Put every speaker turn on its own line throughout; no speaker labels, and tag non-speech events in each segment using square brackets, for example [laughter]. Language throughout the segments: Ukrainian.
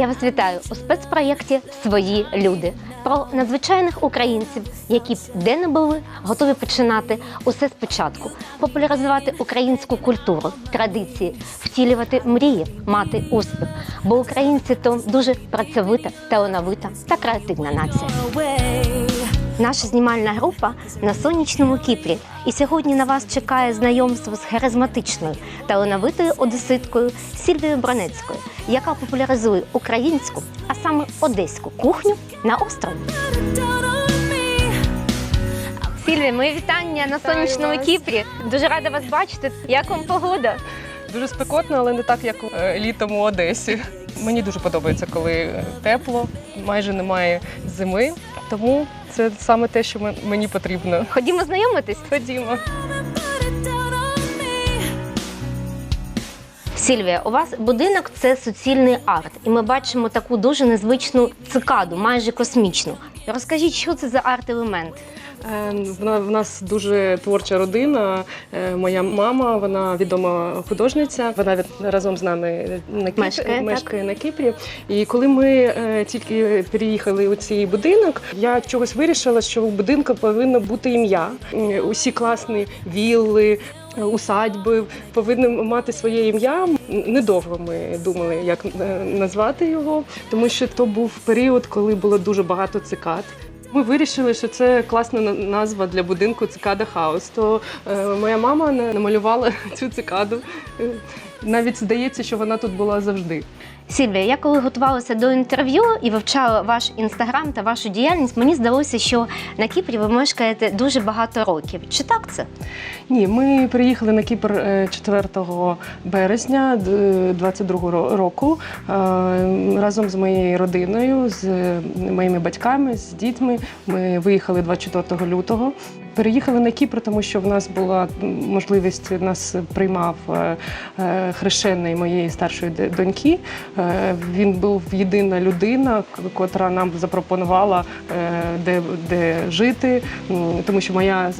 Я вас вітаю у спецпроєкті Свої люди про надзвичайних українців, які б де не були, готові починати усе спочатку, популяризувати українську культуру, традиції, втілювати мрії, мати успіх. Бо українці то дуже працьовита, талановита та креативна нація. Наша знімальна група на сонячному Кіпрі. І сьогодні на вас чекає знайомство з харизматичною талановитою одеситкою Сільвією Бронецькою, яка популяризує українську, а саме одеську кухню на острові. Сільвія, мої вітання на сонячному. Кіпрі. Дуже рада вас бачити. Як вам погода?
Дуже спекотно, але не так, як е, літом у Одесі. Мені дуже подобається, коли тепло, майже немає зими. Тому це саме те, що мені потрібно.
Ходімо знайомитись.
Ходімо.
Сільвія, у вас будинок це суцільний арт, і ми бачимо таку дуже незвичну цикаду, майже космічну. Розкажіть, що це за арт-елемент?
Е, Вона в нас дуже творча родина. Е, Моя мама, вона відома художниця. Вона разом з нами на Кіпрі,
Мешкає,
мешкає на Кіпрі. І коли ми е, тільки переїхали у цей будинок, я чогось вирішила, що у будинку повинно бути ім'я. Усі класні вілли. Усадьби повинні мати своє ім'я. Недовго ми думали, як е, назвати його, тому що то був період, коли було дуже багато цикад. Ми вирішили, що це класна назва для будинку цикада хаус. То е, моя мама на- намалювала [laughs] цю цикаду. Е, Навіть здається, що вона тут була завжди.
Сільвія, я коли готувалася до інтерв'ю і вивчала ваш інстаграм та вашу діяльність, мені здалося, що на Кіпрі ви мешкаєте дуже багато років. Чи так це?
Ні, ми приїхали на Кіпр е, 4 березня 22 року е, разом з моєю родиною, з моїми батьками, з дітьми. Ми виїхали 24 лютого. Переїхали на Кіпр, тому що в нас була можливість нас приймав е, е, хрещений моєї старшої доньки. Е, Він був єдина людина, котра нам запропонувала, де, де жити, тому що моя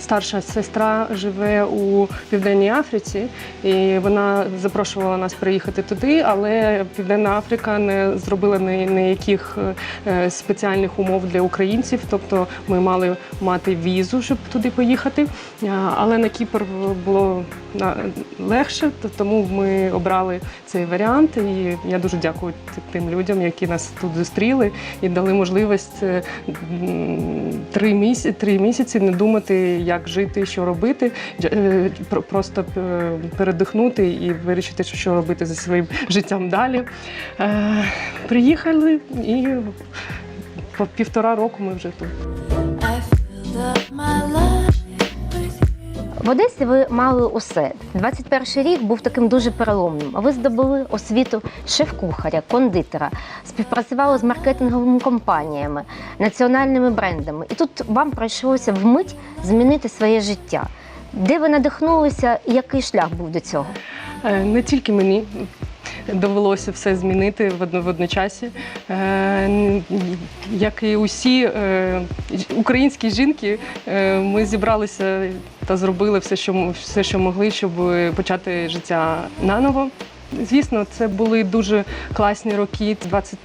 Старша сестра живе у Південній Африці, і вона запрошувала нас приїхати туди, але Південна Африка не зробила ніяких е, спеціальних умов для українців. Тобто ми мали мати візу, щоб туди поїхати. Але на Кіпр було легше, то- тому ми обрали цей варіант. І я дуже дякую тим людям, які нас тут зустріли і дали можливість е, три місяці, три місяці не думати, як жити, що робити, е, про- просто е, передихнути і вирішити, що- робити зі своїм життям далі. Приїхали і по півтора року ми вже тут.
В Одесі ви мали усе. 21 рік був таким дуже переломним. Ви здобули освіту шеф-кухаря, кондитера, співпрацювали з маркетинговими компаніями, національними брендами. І тут вам прийшлося вмить змінити своє життя. Де ви надихнулися який шлях був до цього?
Е, Не тільки мені довелося все змінити в одно- в одночасі. Е, Як і усі е, українські жінки, е, ми зібралися та зробили все, що все, що могли, щоб почати життя наново. Звісно, це були дуже класні роки,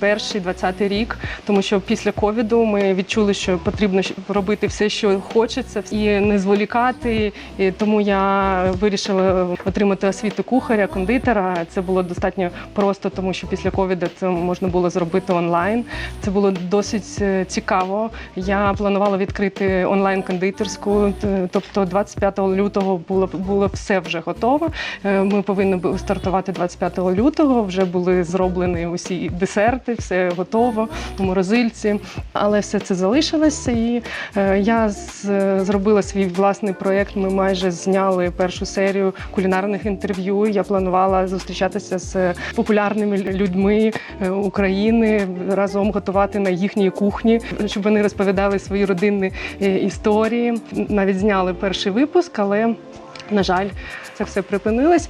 21-20 рік, тому що після ковіду ми відчули, що потрібно робити все, що хочеться, і не зволікати. І тому я вирішила отримати освіту кухаря, кондитера. Це було достатньо просто, тому що після ковіду це можна було зробити онлайн. Це було досить е, цікаво. Я планувала відкрити онлайн кондитерську. т- Тобто, 25 лютого було було все вже готово. Е, Ми повинні були стартувати 25 лютого. Вже були зроблені усі десерти, все готово у морозильці. Але все це залишилося. І е, я зробила свій власний проєкт. Ми майже зняли першу серію кулінарних інтерв'ю. Я планувала зустрічатися з популярними людьми е, України, разом готувати на їхній кухні, щоб вони розповідали свої родинні е, історії. Навіть зняли перший випуск, але На жаль, це все припинилось.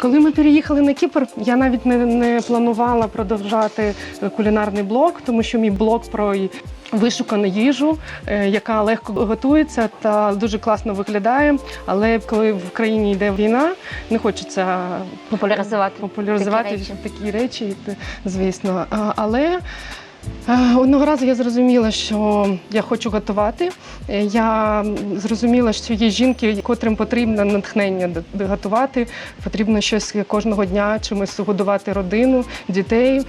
Коли ми переїхали на Кіпр, я навіть не, не планувала продовжати е, кулінарний блог, тому що мій блог про вишукану їжу, е, яка легко готується та дуже класно виглядає. Але коли в країні йде війна, не хочеться
Популяризувати
популяризувати
такі речі.
такі речі, звісно. Але е, одного разу я зрозуміла, що я хочу готувати. Е, Я зрозуміла, що є жінки, котрим потрібно натхнення готувати. Потрібно щось кожного дня чимось годувати родину, дітей.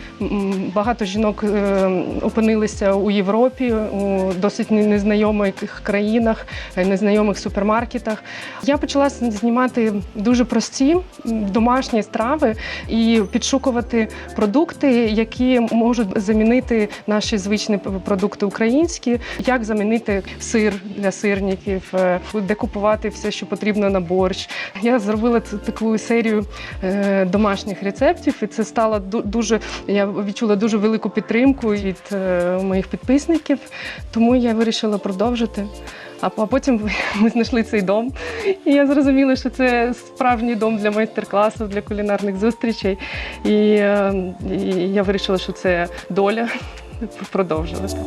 Багато жінок е, опинилися у Європі, у досить незнайомих країнах, е, незнайомих супермаркетах. Я почала знімати дуже прості домашні страви і підшукувати продукти, які можуть замінити наші звичні продукти українські, як замінити сир для сирників, е, де купувати все, що потрібно на борщ. Я зробила таку серію е, домашніх рецептів, і це стало дуже. Я відчула дуже велику підтримку від е, моїх підписників, тому я вирішила продовжити. А потім [laughs] ми знайшли цей дом, і я зрозуміла, що це справжній дом для майстер-класів, для кулінарних зустрічей. І, і я вирішила, що це доля [laughs] продовжувати.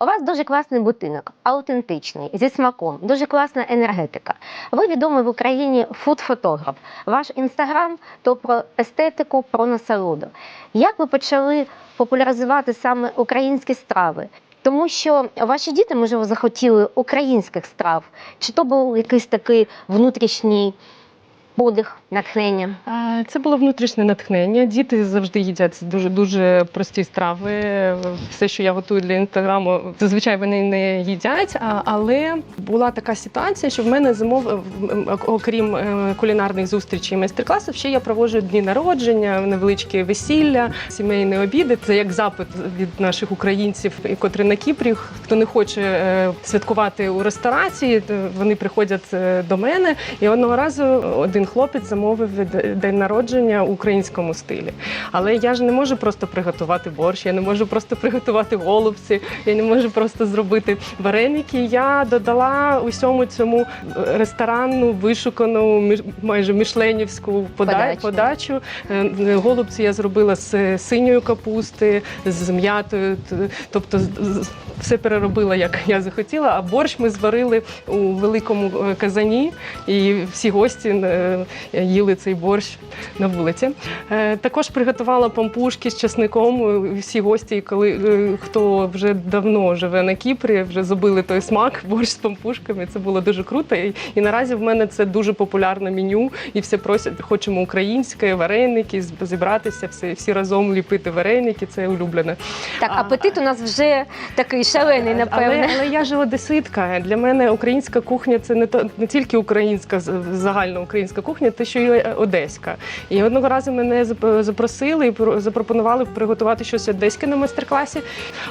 У вас дуже класний будинок, аутентичний, зі смаком, дуже класна енергетика. Ви відомий в Україні фуд-фотограф. Ваш інстаграм то про естетику, про насолоду. Як ви почали популяризувати саме українські страви? Тому що ваші діти, можливо, захотіли українських страв, чи то був якийсь такий внутрішній подих, натхнення?
Це було внутрішнє натхнення. Діти завжди їдять дуже дуже прості страви. Все, що я готую для інстаграму, зазвичай вони не їдять. Але була така ситуація, що в мене зимов, окрім е, кулінарних зустрічей і майстер-класів, ще я проводжу дні народження, невеличкі весілля, сімейні обіди. Це як запит від наших українців, котрі на Кіпрі. Хто не хоче е, святкувати у ресторації, вони приходять е, до мене. І одного разу один хлопець замовив день народження у українському стилі. Але я ж не можу просто приготувати борщ, я не можу просто приготувати голубці, я не можу просто зробити вареники. Я додала усьому цьому ресторанну, вишукану, майже мішленівську
Подачу.
подачу. Е, Голубці я зробила з синьої капусти, з м'ятою. Тобто все переробила, як я захотіла. А борщ ми зварили у великому е, казані, і всі гості е, їли цей борщ на вулиці. Е, Також приготувала пампушки з часником. І Всі гості, коли е, хто вже давно живе на Кіпрі, вже забили той смак, [laughs] борщ з пампушками. Це було дуже круто. І, і наразі в мене це дуже популярне меню. І всі просять, хочемо українське, вареники, зібратися, всі, всі разом ліпити вареники. Це улюблене.
Так,
А-
апетит у нас вже такий шалений, напевне.
Але, але я ж одеситка. Для мене українська кухня це не то не тільки українська з- загальна українська кухня, те, що і одеська. І одного разу мене запросили і про- запропонували приготувати щось одеське на майстер-класі.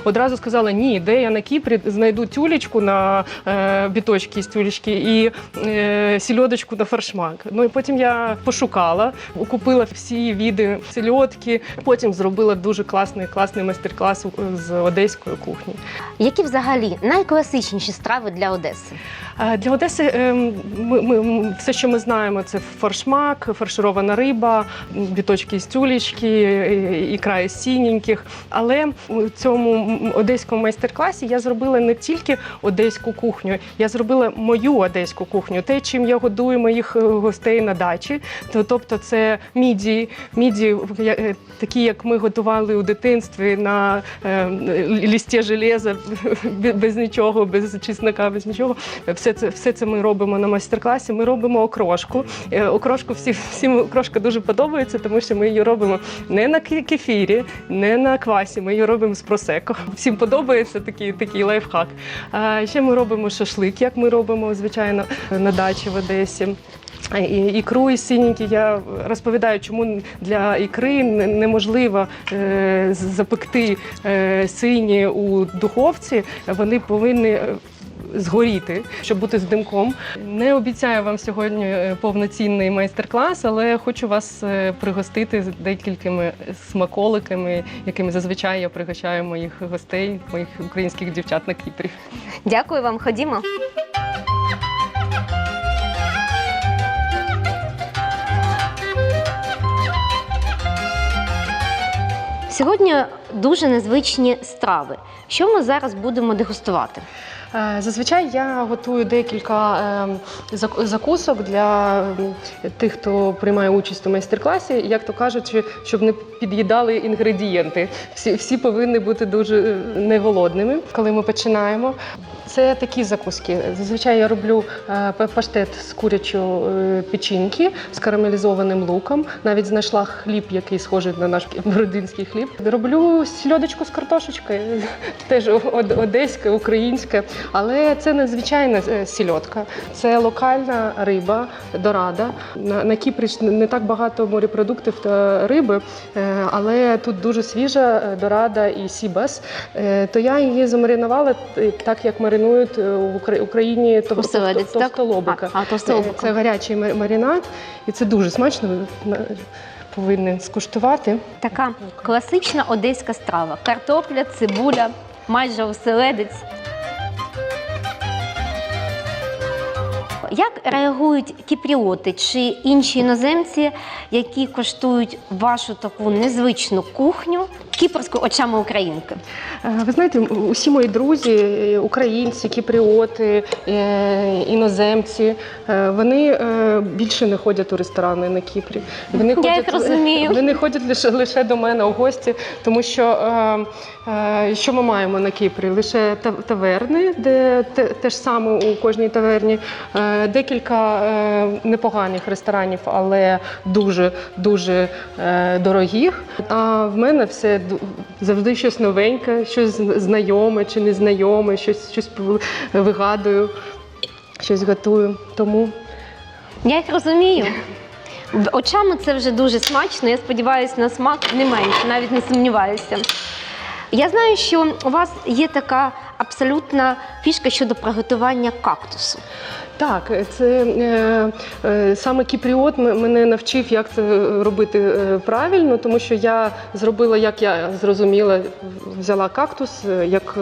Одразу сказала: ні, де я на Кіпрі знайду тюлечку на е, біточки з тюлечки і е, сільодочку на фаршмак. Ну і потім я пошукала, купила всі віди сільодки. Потім зробила дуже класний класний майстер-клас з одеської кухні.
Які взагалі найкласичніші страви для Одеси?
Е, Для Одеси ем, ми, ми, все, що ми знаємо, це форшмак, фарширована риба, біточки з тюлечки, і- ікра із сіненьких. Але у цьому одеському майстер-класі я зробила не тільки одеську кухню, я зробила мою одеську кухню, те, чим я годую моїх е, гостей на дачі. Тобто це міді, міді е, такі, як ми готували у дитинстві на е, лісті железа, без нічого, без чеснока, без нічого. Все це, все це ми робимо на майстер-класі. Ми робимо окрошку. Е, Окрошку всі, всім окрошка дуже подобається, тому що ми її робимо не на ке- кефірі, не на квасі. Ми її робимо з просеко. Всім подобається такий, такий лайфхак. А ще ми робимо шашлик, як ми робимо, звичайно, на дачі в Одесі. І ікру із синеньки я розповідаю, чому для ікри неможливо е, запекти е, сині у духовці. Вони повинні е, згоріти, щоб бути з димком. Не обіцяю вам сьогодні е, повноцінний майстер-клас, але хочу вас е, пригостити з декількими смаколиками, якими зазвичай я пригощаю моїх гостей, моїх українських дівчат на Кіпрі.
Дякую вам, ходімо. Сьогодні дуже незвичні страви. Що ми зараз будемо дегустувати?
Е, Зазвичай я готую декілька ем, закусок для тих, хто приймає участь у майстер-класі, як то кажучи, щоб не під'їдали інгредієнти. Всі, всі повинні бути дуже е, неголодними, коли ми починаємо. Це такі закуски. Зазвичай я роблю е, паштет з курячої е, печінки з карамелізованим луком. Навіть знайшла хліб, який схожий на наш родинський хліб. Роблю сільодочку з картошечкою, [laughs] теж од- одеська, українська. Але це не звичайна е, сільодка. Це локальна риба, дорада. На, Кіпрі не так багато морепродуктів та риби, але тут дуже свіжа дорада і сібас. То я її замаринувала так, як маринують е, в Укра- Україні товстолобика.
А, а.
Це, це гарячий мар- маринад, і це дуже смачно. Ви повинні скуштувати.
Така класична одеська страва: картопля, цибуля, майже оселедець. Як реагують кіпріоти чи інші іноземці, які коштують вашу таку незвичну кухню кіпрську очами українки?
Е, Ви знаєте, усі мої друзі, е, українці, кіпріоти, е, іноземці, вони більше не ходять у ресторани на Кіпрі. Вони
Я
ходять,
їх розумію.
Вони ходять лише, лише до мене у гості, тому що що ми маємо на Кіпрі? Лише таверни, де те, те ж саме у кожній таверні, декілька непоганих ресторанів, але дуже дуже дорогих. А в мене все завжди щось новеньке, щось знайоме чи незнайоме, щось, щось вигадую, щось готую. Тому
Я їх розумію. Очами це вже дуже смачно. Я сподіваюся, на смак не менше, навіть не сумніваюся. Я знаю, що у вас є така абсолютна фішка щодо приготування кактусу.
Так, це е, е, саме кіпріот мене навчив, як це робити е, правильно, тому що я зробила, як я зрозуміла, взяла кактус, е, як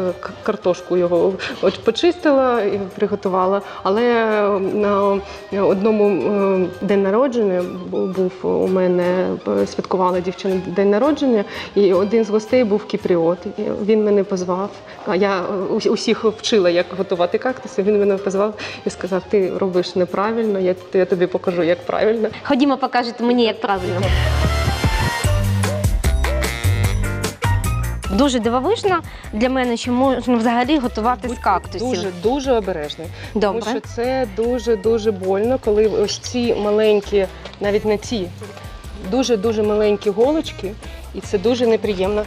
картошку його от почистила і приготувала. Але на одному день народження був у мене святкувала дівчина день народження, і один з гостей був кіпріот. Він мене позвав. А я усіх вчила, як готувати кактуси. Він мене позвав і сказав: ти робиш неправильно, я, я тобі покажу, як правильно.
Ходімо, покажете мені, як правильно. Дуже дивовижно для мене, що можна взагалі готувати з кактусів.
Дуже дуже обережний.
Добре.
Тому що це дуже дуже больно, коли ось ці маленькі, навіть не ці, дуже дуже маленькі голочки, і це дуже неприємно.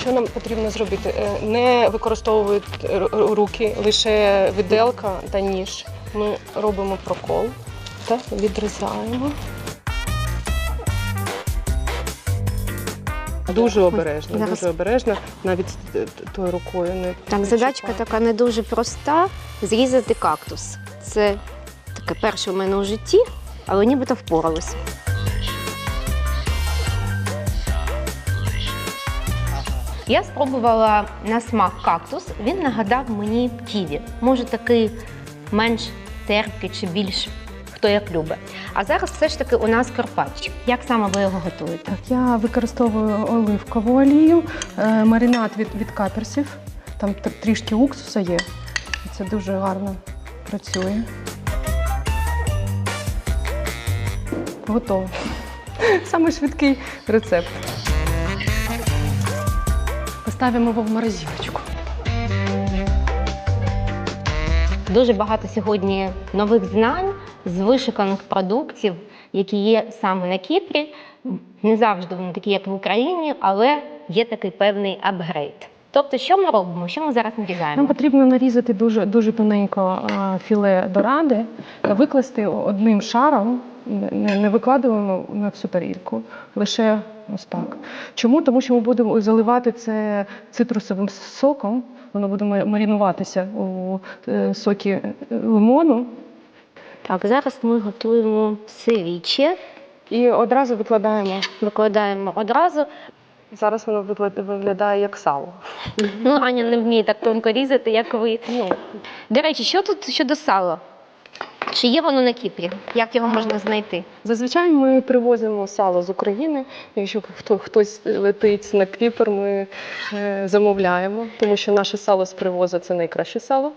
Що нам потрібно зробити? Е, Не використовують руки, лише виделка та ніж. Ми робимо прокол та відрізаємо. Дуже обережно,
Зараз.
дуже обережно, навіть т- тою рукою не
Так,
не
задачка
чіпати.
така не дуже проста зрізати кактус. Це таке перше у мене у житті, але нібито впоралася. Я спробувала на смак кактус. Він нагадав мені ківі. Може такий менш терпкий чи більш хто як любить. А зараз все ж таки у нас карпач. Як саме ви його готуєте?
Так, я використовую оливкову олію, е, маринад від, від каперсів. Там тр- трішки уксуса є. Це дуже гарно працює. Готово. [laughs] Саме швидкий рецепт. Поставимо його в морозилочку.
Дуже багато сьогодні нових знань з вишуканих продуктів, які є саме на Кіпрі. Не завжди вони такі, як в Україні, але є такий певний апгрейд. Тобто, що ми робимо? Що ми зараз нарізаємо?
Нам потрібно нарізати дуже, дуже тоненько філе доради та викласти одним шаром, не викладуємо на всю тарілку, лише ось так. Чому? Тому що ми будемо заливати це цитрусовим соком, воно буде марінуватися у е, сокі е, лимону.
Так, зараз ми готуємо сивіче.
І одразу викладаємо.
викладаємо одразу.
Зараз воно виглядає як сало.
Ну, Аня не вміє так тонко різати, як ви. До речі, що тут щодо сала? Чи є воно на Кіпрі? Як його можна знайти?
Зазвичай ми привозимо сало з України. Якщо хто хтось летить на Кіпр, ми е, замовляємо, тому що наше сало з привозу це найкраще сало.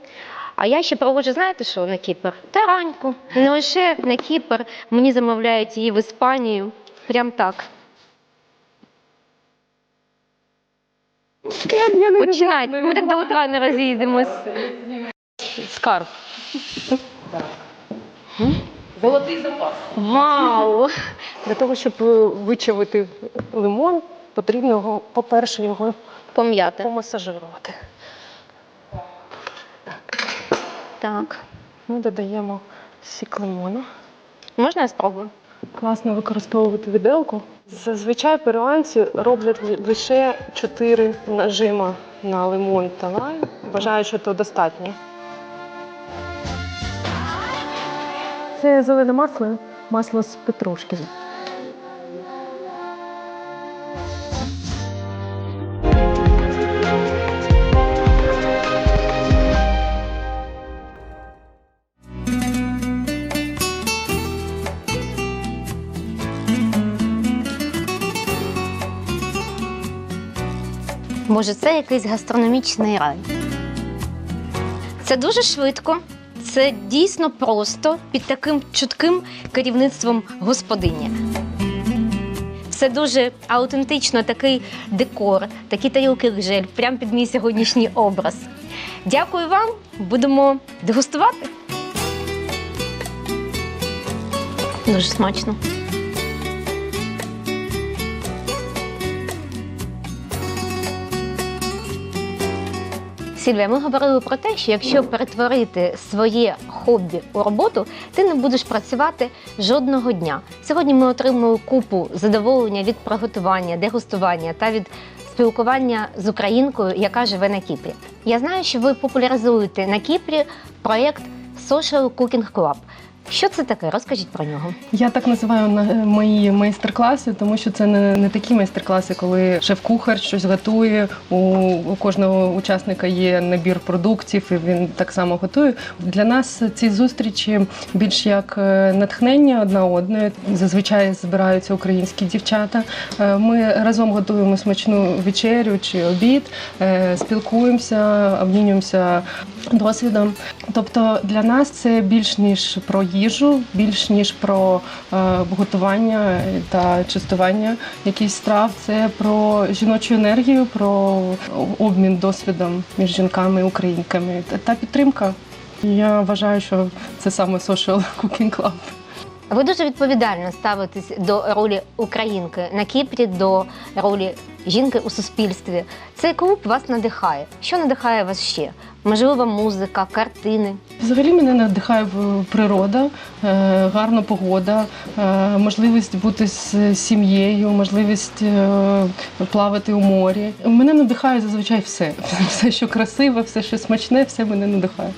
А я ще проводжу, знаєте що на Кіпр? Тараньку. Не лише на Кіпр, мені замовляють її в Іспанію. Прям так.
Я, я не
Починайте, ми так до утра не розійдемось.
Скарб. Золотий запас.
Вау! [laughs]
Для того, щоб е, вичавити лимон, потрібно його, по-перше, його
Пом'яти.
помасажирувати.
Так.
Ми додаємо сік лимону.
Можна я спробую?
Класно використовувати віделку. Зазвичай перуанці роблять лише 4 нажима на лимон та лайм. Вважаю, що це достатньо. Це зелене масло, масло з петрушки.
Може, це якийсь гастрономічний рай. Це дуже швидко, це дійсно просто під таким чутким керівництвом господині. Це дуже аутентично такий декор, такі тарілки гжель, прямо під мій сьогоднішній образ. Дякую вам, будемо дегустувати. Дуже смачно. Сільвія, ми говорили про те, що якщо перетворити своє хобі у роботу, ти не будеш працювати жодного дня. Сьогодні ми отримали купу задоволення від приготування, дегустування та від спілкування з українкою, яка живе на Кіпрі. Я знаю, що ви популяризуєте на Кіпрі проєкт Social Cooking Club. Що це таке? Розкажіть про нього.
Я так називаю на- мої майстер-класи, тому що це не, не такі майстер-класи, коли шеф-кухар щось готує. У, у кожного учасника є набір продуктів, і він так само готує. Для нас ці зустрічі більш як е, натхнення одна одної. Зазвичай збираються українські дівчата. Е, Ми разом готуємо смачну вечерю чи обід, е, спілкуємося, обмінюємося досвідом. Тобто для нас це більш ніж про їжу, більш ніж про е, готування та частування якихось страв. Це про жіночу енергію, про обмін досвідом між жінками і українками та підтримка. Я вважаю, що це саме Social Cooking Club.
Ви дуже відповідально ставитесь до ролі українки на Кіпрі, до ролі жінки у суспільстві. Цей клуб вас надихає. Що надихає вас ще? Можливо, музика, картини.
Взагалі мене надихає природа, е, гарна погода, е, можливість бути з сім'єю, можливість е, плавати у морі. Мене надихає зазвичай все. [laughs] Все, що красиве, все, що смачне, все мене надихає.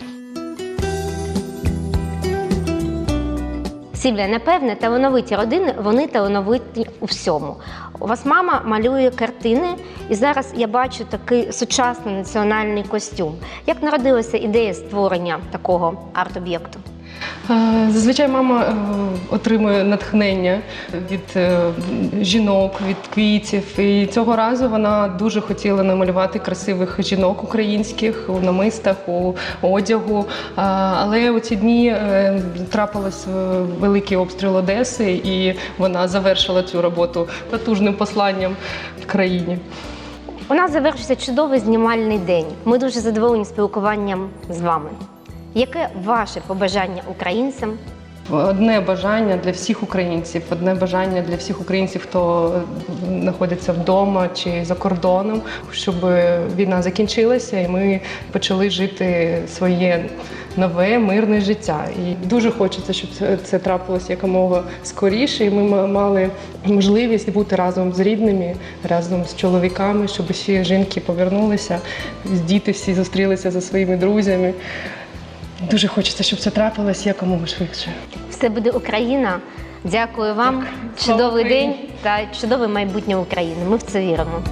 Сільвія, напевне, талановиті родини, вони талановиті у всьому. У вас мама малює картини, і зараз я бачу такий сучасний національний костюм. Як народилася ідея створення такого арт-об'єкту?
Е, Зазвичай мама е, отримує натхнення від е, жінок, від квітів. І цього разу вона дуже хотіла намалювати красивих жінок українських у намистах, у одягу. Але у ці дні трапилось великий обстріл Одеси, і вона завершила цю роботу потужним посланням країні.
У нас завершився чудовий знімальний день. Ми дуже задоволені спілкуванням з вами. Яке ваше побажання українцям
Одне бажання для всіх українців, одне бажання для всіх українців, хто знаходиться вдома чи за кордоном, щоб війна закінчилася, і ми почали жити своє нове мирне життя. І дуже хочеться, щоб це, трапилося якомога скоріше. І ми мали можливість бути разом з рідними, разом з чоловіками, щоб всі жінки повернулися, діти всі зустрілися зі своїми друзями. Дуже хочеться, щоб це трапилось якомога швидше.
Все буде Україна. Дякую вам.
Так.
Чудовий день та чудове майбутнє України. Ми в це віримо.